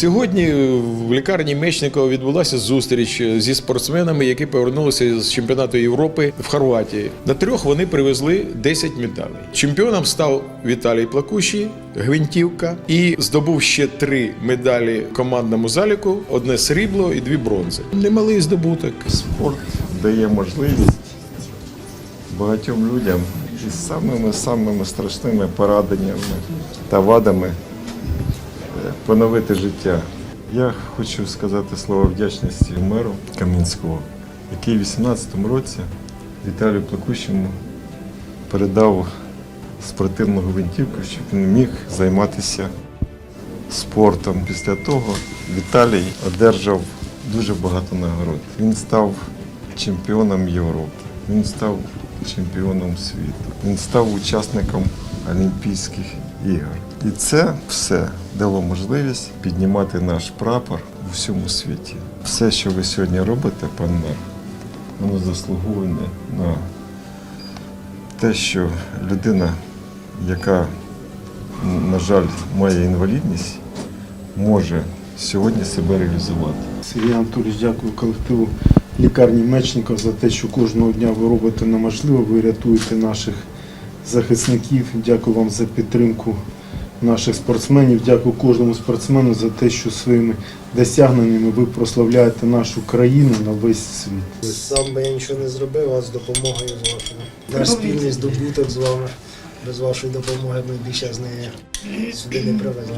Сьогодні в лікарні Мечникова відбулася зустріч зі спортсменами, які повернулися з чемпіонату Європи в Хорватії. На трьох вони привезли 10 медалей. Чемпіоном став Віталій Плакущий, гвинтівка, і здобув ще три медалі командному заліку: одне срібло і дві бронзи. Немалий здобуток. Спорт дає можливість багатьом людям із самими самими страшними пораненнями та вадами поновити життя. Я хочу сказати слова вдячності меру Кам'янського, який у 18-му році Віталію Плакущому передав спортивну гвинтівку, щоб він міг займатися спортом. Після того Віталій одержав дуже багато нагород. Він став чемпіоном Європи, він став чемпіоном світу, він став учасником Олімпійських ігор. І це все дало можливість піднімати наш прапор у всьому світі. Все, що ви сьогодні робите, пан мер, воно заслуговує на те, що людина, яка на жаль, має інвалідність, може сьогодні себе реалізувати. Сергій Анатолійович, дякую колективу лікарні Мечников за те, що кожного дня ви робите неможливо, ви рятуєте наших захисників. Дякую вам за підтримку наших спортсменів. Дякую кожному спортсмену за те, що своїми досягненнями ви прославляєте нашу країну на весь світ. Сам би я нічого не зробив, а з допомогою з вашою. Наш спільний здобуток з вами. Без вашої допомоги ми б ще з неї сюди не привезли.